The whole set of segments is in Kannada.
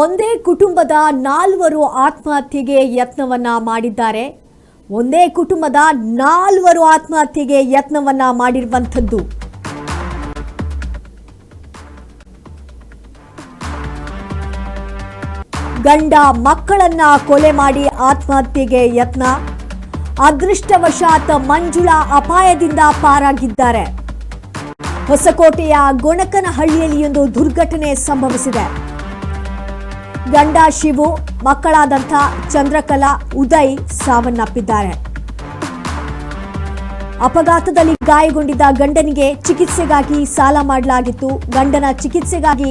ಒಂದೇ ಕುಟುಂಬದ ನಾಲ್ವರು ಆತ್ಮಹತ್ಯೆಗೆ ಯತ್ನವನ್ನ ಮಾಡಿದ್ದಾರೆ. ಒಂದೇ ಕುಟುಂಬದ ನಾಲ್ವರು ಆತ್ಮಹತ್ಯೆಗೆ ಯತ್ನವನ್ನ ಮಾಡಿರುವಂಥದ್ದು. ಗಂಡ ಮಕ್ಕಳನ್ನ ಕೊಲೆ ಮಾಡಿ ಆತ್ಮಹತ್ಯೆಗೆ ಯತ್ನ. ಅದೃಷ್ಟವಶಾತ್ ಮಂಜುಳಾ ಅಪಾಯದಿಂದ ಪಾರಾಗಿದ್ದಾರೆ. ಹೊಸಕೋಟೆಯ ಗೊಣಕನಹಳ್ಳಿಯಲ್ಲಿ ಒಂದು ದುರ್ಘಟನೆ ಸಂಭವಿಸಿದೆ. ಗಂಡ ಶಿವು ಮಕ್ಕಳಾದಂಥ ಚಂದ್ರಕಲಾ ಉದಯ್ ಸಾವನ್ನಪ್ಪಿದ್ದಾರೆ. ಅಪಘಾತದಲ್ಲಿ ಗಾಯಗೊಂಡಿದ್ದ ಗಂಡನಿಗೆ ಚಿಕಿತ್ಸೆಗಾಗಿ ಸಾಲ ಮಾಡಲಾಗಿತ್ತು. ಗಂಡನ ಚಿಕಿತ್ಸೆಗಾಗಿ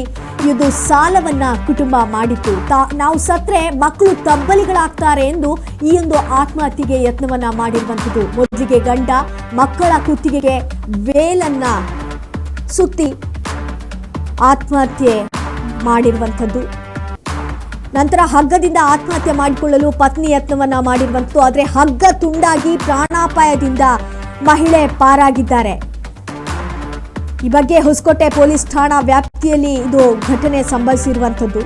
ಇದು ಸಾಲವನ್ನ ಕುಟುಂಬ ಮಾಡಿತ್ತು. ತಾ- ನಾವು ಸತ್ರೆ ಮಕ್ಕಳು ತಬ್ಬಲಿಗಳಾಗ್ತಾರೆ ಎಂದು ಈ ಒಂದು ಆತ್ಮಹತ್ಯೆಗೆ ಯತ್ನವನ್ನ ಮಾಡಿರುವಂಥದ್ದು. ಮೊದಲಿಗೆ ಗಂಡ, ಮಕ್ಕಳ ಕುತ್ತಿಗೆಗೆ ವೇಲನ್ನ ಸುತ್ತಿ ಆತ್ಮಹತ್ಯೆ ಮಾಡಿರುವಂಥದ್ದು. ನಂತರ ಹಗ್ಗದಿಂದ ಆತ್ಮಹತ್ಯೆ ಮಾಡಿಕೊಳ್ಳಲು ಪತ್ನಿ ಯತ್ನವನ್ನ ಮಾಡಿರುವಂತೂ, ಆದರೆ ಹಗ್ಗ ತುಂಡಾಗಿ ಪ್ರಾಣಾಪಾಯದಿಂದ ಮಹಿಳೆ ಪಾರಾಗಿದ್ದಾರೆ. ಈ ಬಗ್ಗೆ ಹೊಸಕೋಟೆ ಪೊಲೀಸ್ ಠಾಣಾ ವ್ಯಾಪ್ತಿಯಲ್ಲಿ ಇದು ಘಟನೆ ಸಂಭವಿಸಿರುವಂಥದ್ದು.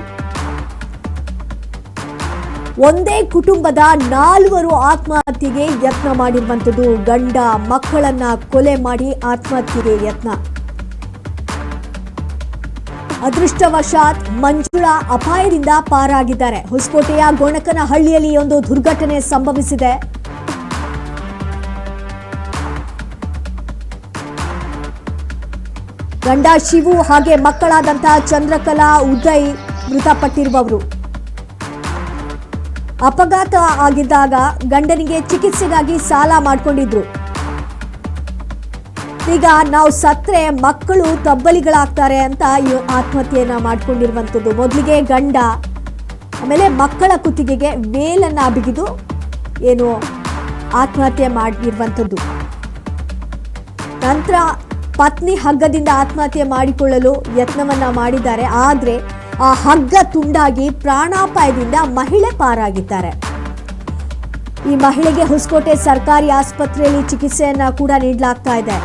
ಒಂದೇ ಕುಟುಂಬದ ನಾಲ್ವರು ಆತ್ಮಹತ್ಯೆಗೆ ಯತ್ನ ಮಾಡಿರುವಂಥದ್ದು. ಗಂಡ ಮಕ್ಕಳನ್ನ ಕೊಲೆ ಮಾಡಿ ಆತ್ಮಹತ್ಯೆಗೆ ಯತ್ನ. ಅದೃಷ್ಟವಶಾತ್ ಮಂಜುಳಾ ಅಪಾಯದಿಂದ ಪಾರಾಗಿದ್ದಾರೆ. ಹೊಸಕೋಟೆಯ ಗೋಣಕನಹಳ್ಳಿಯಲ್ಲಿ ಒಂದು ದುರ್ಘಟನೆ ಸಂಭವಿಸಿದೆ. ಗಂಡ ಶಿವು ಹಾಗೆ ಮಕ್ಕಳಾದಂತಹ ಚಂದ್ರಕಲಾ ಉದಯ್ ಮೃತಪಟ್ಟಿರುವವರು. ಅಪಘಾತ ಆಗಿದ್ದಾಗ ಗಂಡನಿಗೆ ಚಿಕಿತ್ಸೆಗಾಗಿ ಸಾಲ ಮಾಡ್ಕೊಂಡಿದ್ರು. ಈಗ ನಾವು ಸತ್ರೆ ಮಕ್ಕಳು ತಬ್ಬಲಿಗಳಾಗ್ತಾರೆ ಅಂತ ಆತ್ಮಹತ್ಯೆಯನ್ನ ಮಾಡ್ಕೊಂಡಿರುವಂಥದ್ದು. ಮೊದಲಿಗೆ ಗಂಡ, ಆಮೇಲೆ ಮಕ್ಕಳ ಕುತ್ತಿಗೆಗೆ ವೇಲನ್ನ ಬಿಗಿದು ಏನು ಆತ್ಮಹತ್ಯೆ ಮಾಡಿರುವಂಥದ್ದು. ನಂತರ ಪತ್ನಿ ಹಗ್ಗದಿಂದ ಆತ್ಮಹತ್ಯೆ ಮಾಡಿಕೊಳ್ಳಲು ಯತ್ನವನ್ನ ಮಾಡಿದ್ದಾರೆ. ಆದರೆ ಆ ಹಗ್ಗ ತುಂಡಾಗಿ ಪ್ರಾಣಾಪಾಯದಿಂದ ಮಹಿಳೆ ಪಾರಾಗಿದ್ದಾರೆ. ಈ ಮಹಿಳೆಗೆ ಹೊಸಕೋಟೆ ಸರ್ಕಾರಿ ಆಸ್ಪತ್ರೆಯಲ್ಲಿ ಚಿಕಿತ್ಸೆಯನ್ನ ಕೂಡ ನೀಡಲಾಗ್ತಾ ಇದೆ.